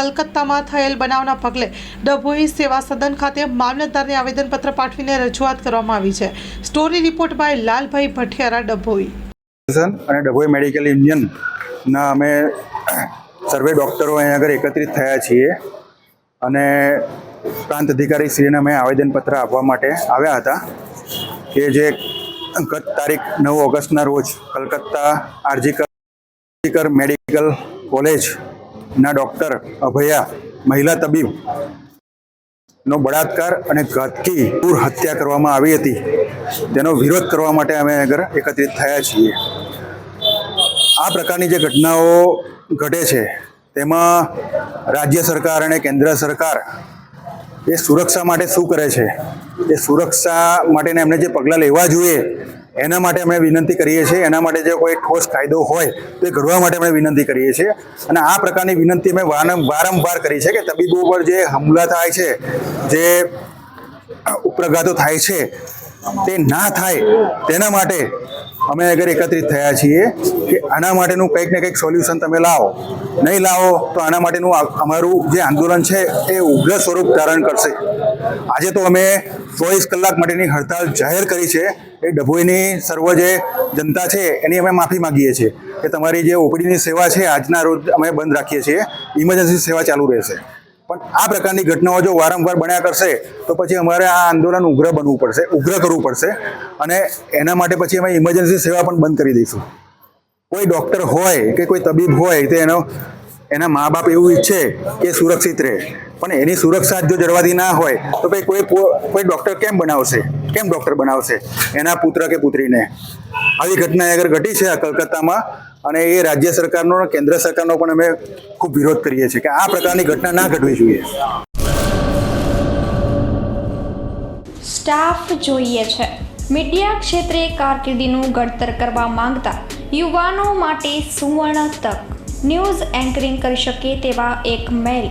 કલકત્તામાં થયેલ બનાવના પગલે ડભોઈ સેવા સદન ખાતે મામલતદારને આવેદનપત્ર પાઠવીને રજૂઆત કરવામાં આવી છે. Story report by Lalbhai Bhathiyara, Dabhoi. અને ડભોઈ મેડિકલ યુનિયનના અમે સર્વે ડૉક્ટરો અહીંયા આગળ એકત્રિત થયા છીએ અને પ્રાંત અધિકારી શ્રીને અમે આવેદનપત્ર આપવા માટે આવ્યા હતા કે જે ગત તારીખ નવ ઓગસ્ટના રોજ કલકત્તા આરજીકર મેડિકલ કોલેજના ડૉક્ટર અભયા, મહિલા તબીબ નો બળાત્કાર અને ઘાતકી પૂર હત્યા કરવામાં આવી હતી. તેનો વિરોધ કરવા માટે અમે આગળ એકત્રિત થયા છીએ. આ પ્રકારની જે ઘટનાઓ ઘટે છે, તેમાં રાજ્ય સરકાર અને કેન્દ્ર સરકાર એ સુરક્ષા માટે શું કરે છે? એ સુરક્ષા માટેને એમને જે પગલાં લેવા જોઈએ એના માટે અમે વિનંતી કરીએ છીએ. એના માટે જે કોઈ ઠોસ કાયદો હોય તો ઘડવા માટે અમે વિનંતી કરીએ છીએ. અને આ પ્રકારની વિનંતી અમે વારં- વારંવાર કરી છે કે તબીબો પર જે હુમલા થાય છે, જે ઉપરઘાતો થાય છે, તે ના થાય, તેના માટે અમે આગળ એકત્રિત થયા છીએ કે આના માટેનું કંઈક ને કંઈક સોલ્યુશન તમે લાવો. નહીં લાવો તો આના માટેનું અમારું જે આંદોલન છે એ ઉગ્ર સ્વરૂપ ધારણ કરશે. આજે તો અમે ચોવીસ કલાક માટેની હડતાલ જાહેર કરી છે. એ ડભોઈની સર્વ જે જનતા છે એની અમે માફી માંગીએ છીએ કે તમારી જે ઓપીડીની સેવા છે, આજના રોજ અમે બંધ રાખીએ છીએ. ઇમરજન્સી સેવા ચાલુ રહેશે. આ પ્રકારની ઘટનાઓ જો વારંવાર બન્યા કરશે, તો પછી અમારે આ આંદોલન ઉગ્ર બનવું પડશે, ઉગ્ર કરવું પડશે. અને એના માટે પછી અમે ઇમરજન્સી સેવા પણ બંધ કરી દઈશું. કોઈ ડૉક્ટર હોય કે કોઈ તબીબ હોય તે એનો, એના મા બાપ એવું ઈચ્છે કે સુરક્ષિત રહે. પણ એની સુરક્ષા જો જળવાતી ના હોય, તો ભાઈ કોઈ કોઈ ડૉક્ટર કેમ બનાવશે? કેમ ડૉક્ટર બનાવશે? એના પુત્ર કે પુત્રીને. આવી ઘટના આગળ ઘટી છે કલકત્તામાં, અને એ રાજ્ય સરકારનો કેન્દ્ર સરકારનો પણ અમે ખૂબ વિરોધ કરીએ છીએ કે આ પ્રકારની ઘટના ના ઘટવી જોઈએ. સ્ટાફ જોઈએ છે. મીડિયા ક્ષેત્રે કારકિર્દીનું ઘડતર કરવા માંગતા યુવાનો માટે સુવર્ણ તક. ન્યૂઝ એન્કરિંગ કરી શકે તેવા એક મેલ.